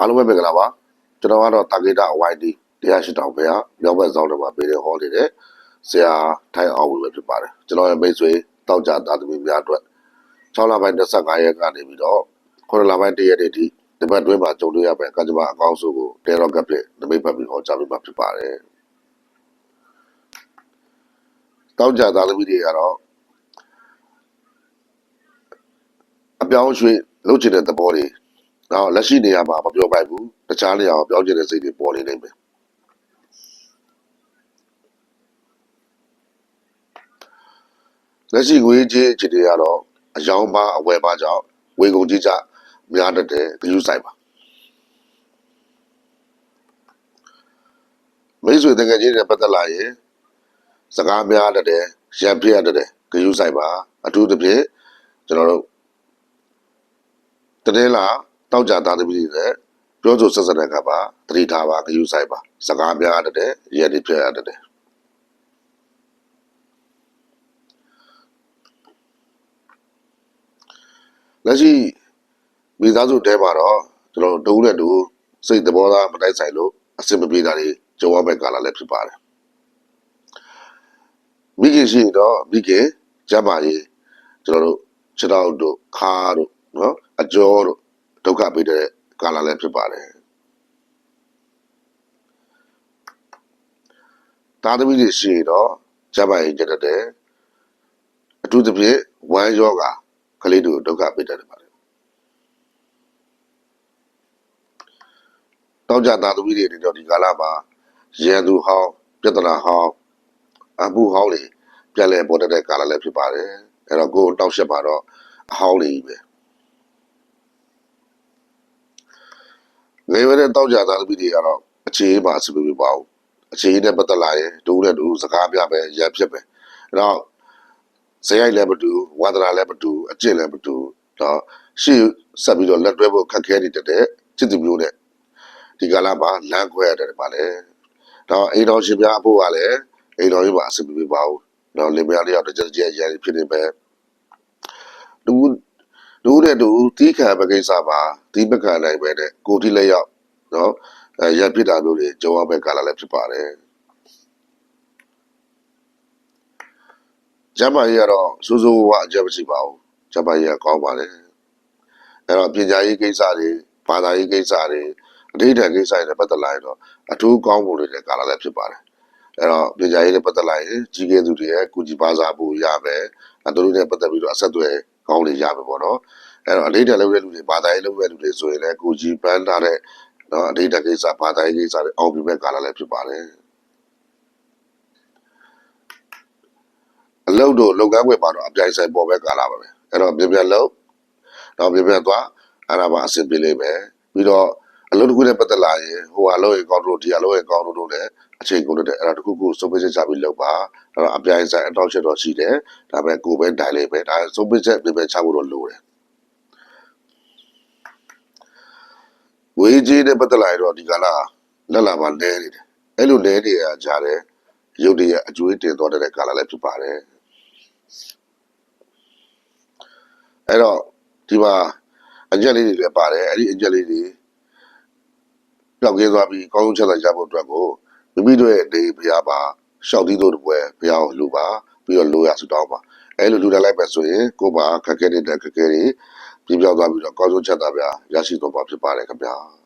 အားလုံးပဲမင်္ဂလာပါကျွန်တော်ကတော့တာဂေတာအဝိုင်းဒီတရားရှိတောင်ပဲဟာမြောက်ဘက်ဆောင်တွေမှာပေးတဲ့ဟောနေတဲ့ဆရာထိုင်အောင်ဝင်ပဲဖြစ်ပါတယ်ကျွန်တော်ရဲ့မိတ်ဆွေတောက်ကြသားသမီးများအတွက်6လပိုင်း25ရက်ကနေပြီးတော့9လပိုင်း1ရက်နေ့ထိဒီဘက်တွင်းမှာကြုံတွေ့ရမယ့်ကကြမ္ဘာအကောင်းဆုံးကိုတေရော့ကပ်ဖြင့်နမိတ်ပတ်ပြီးဟောကြားပေးမှာဖြစ်ပါတယ်တောက်ကြသားသမီးတွေကတော့အပြောင်းအရွှေ့လုပ်ချင်တဲ့သဘောတွေ တော့လက်ရှိနေရာမှာမပြောပိုက်ဘူးတခြားနေရာမှာပြောင်းကျင်တဲ့စိတ်တွေပေါ်နေနိုင်မယ်လက်ရှိငွေကြေးအခြေအနေကတော့အယောင်ပါအဝယ်ပါကြောင့်ဝေကုန်ကြီးကြများတတ်တယ်ဂရုစိုက်ပါမိတ်ဆွေတကယ်ချင်းတွေပတ်သက်လာရင်စကားများတတ်တယ်ရံပြရတတ်တယ်ဂရုစိုက်ပါအထူးသဖြင့်ကျွန်တော်တို့တနေ့လာ တောက်ကြသားသမီးတွေနဲ့ပြောဆိုဆက်စပ်တဲ့အခါမှာတတိထားပါဂရုစိုက်ပါစကားများတတ်တယ်ရည်ရည်ပြရတတ်တယ်လက်ရှိမိသားစုတဲမှာတော့ကျွန်တော်တို့တူနဲ့တူစိတ်သဘောထားမတိုက်ဆိုင်လို့အဆင်မပြေတာတွေကြုံရမယ့်ကာလလည်းဖြစ်ပါတယ်မိခင်ရှိရင်တော့မိခင်ကျမ်းမာရေးကျွန်တော်တို့ခြေထောက်တို့ခါတို့နော်အကျော်တို့ ဒုက္ခပေးတဲ့ကာလလည်းဖြစ်ပါတယ်သားသမီးတွေရှိရင်တော့ကျမ်းမာရေးကျတတ်တယ်အထူးသဖြင့်ဝမ်းယောဂကလေးတို့ဒုက္ခပေးတတ်တယ်ပါတယ်တောက်ကြသားသမီးတွေအနေနဲ့ဒီကာလမှာရန်သူဟောင်းပြဿနာဟောင်းအမှုဟောင်းတွေပြန်လည်ပေါ်တတ်တဲ့ကာလလည်းဖြစ်ပါတယ်အဲ့တော့ကိုယ်တောက်ရှက်ပါတော့အဟောင်းတွေကြီးပဲ ငယ်ဝဲတဲ့တောက်ကြသားသမီးတွေကတော့အခြေအေးမှာအဆင်မပြေပါဘူးအခြေအေးနဲ့ပတ်သက်လာရင်ဒူးနဲ့ဒူးစကားပြပဲရံဖြစ်ပဲအဲ့တော့ဇယိုက်လည်းမတူဝါဒနာလည်းမတူအကျင့်လည်းမတူတော့ရှေ့ဆက်ပြီးတော့လက်တွဲဖို့ခက်ခဲနေတတ်တဲ့จิตမျိုးနဲ့ဒီကာလမှာလမ်းခွဲရတယ်ပါလေတော့အိမ်တော်ရှင်များအဖို့ကလည်းအိမ်တော်ကြီးမှာအဆင်မပြေပါဘူးတော့လင်မယားလေးယောက်တစ်ချက်ချက်ရည်ဖြစ်နေပဲဒူးဒူး တဲ့ဒူးတီးခံပကိစ္စပါတီးပခံနိုင်ပဲတဲ့ကိုတီလက်ရောက်နော်အဲရဖြစ်တာမျိုးတွေကြုံရမယ့်ကာလလည်းဖြစ်ပါတယ်ကျမ်းမာရေးကတော့စိုးစိုးဝါအကျက်မရှိပါဘူးကျမ်းမာရေးကကောင်းပါလေအဲ့တော့ပညာရေးကိစ္စတွေဘာသာရေးကိစ္စတွေအဋ္ဌိဌာန်ကိစ္စတွေနဲ့ပတ်သက်လာရင်တော့အထူးကောင်းဖို့တဲ့ကာလလည်းဖြစ်ပါတယ်အဲ့တော့ပညာရေးနဲ့ပတ်သက်လာရင်ကြီးကဲသူတွေရဲ့ကုကြီးပါစာဖို့ရမယ်အတူတူနဲ့ပတ်သက်ပြီးတော့အဆက်အသွယ် ကောင်းတွေရမယ်ပေါ့နော်အဲ့တော့အဋ္ဌိဌာန်လုပ်တဲ့လူတွေဘာသာရေးလုပ်တဲ့လူတွေဆိုရင်လည်းကုကြီးပန်းထားတဲ့နော်အဋ္ဌိဌာန်ကိစ္စဘာသာရေးကိစ္စတွေအောင်ပြီးမဲ့ကာလလည်းဖြစ်ပါတယ်အလုပ်တို့လုပ်ငန်းခွင်မှာတော့အပြိုင်ဆိုင်ပေါ်ပဲကာလပါပဲအဲ့တော့ပြပြလုပ်တော့ပြပြသွားအဲ့ဒါမှအဆင်ပြေလိမ့်မယ်ပြီးတော့အလုပ်တစ်ခုနဲ့ပတ်သက်လာရင်ဟိုဟာလုပ်ရင်ကောင်းတို့ဒီဟာလုပ်ရင်ကောင်းတို့တို့လည်းအချိန်ကုန်တဲ့အဲ့ဒါတစ်ခုခုစုပ်ပိတ်ချက်ချပြီးလုပ်ပါ အဲ့တော့အပြိုင်ဆိုင်အတော့ချက်တော့ရှိတယ်ဒါပေမဲ့ကိုယ်ပဲတိုင်လေးပဲဒါစုပ်ပိတ်ချက်ပြပြချဖို့တော့လိုတယ်ဝေးကြီးနဲ့ပတ်သက်လာရင်တော့ဒီကလာလက်လာပါလဲနေတယ်အဲ့လိုလဲနေရကြတယ်ရုပ်တရက်အကျွေးတင်သွားတဲ့ကာလလည်းဖြစ်ပါတယ်အဲ့တော့ဒီမှာအကြက်လေးတွေလည်းပါတယ်အဲ့ဒီအကြက်လေးတွေပျောက်ကင်းသွားပြီးကောင်းကောင်းချက်သာရဖို့အတွက်ကိုမိမိတို့ရဲ့နေဘုရားပါ ရှောက်သီးတို့တပွဲဘုရားကိုလူပါပြီးတော့လိုရဆူတောင်းပါအဲ့လိုလူတက်လိုက်ပဲဆိုရင်ကိုယ်ပါခက်ခဲနေတဲ့ခက်ခဲတွေပြပြောင်းသွားပြီးတော့ကောင်းဆုံးချက်သာဗျာရရှိတော့မှာဖြစ်ပါတယ်ခင်ဗျာ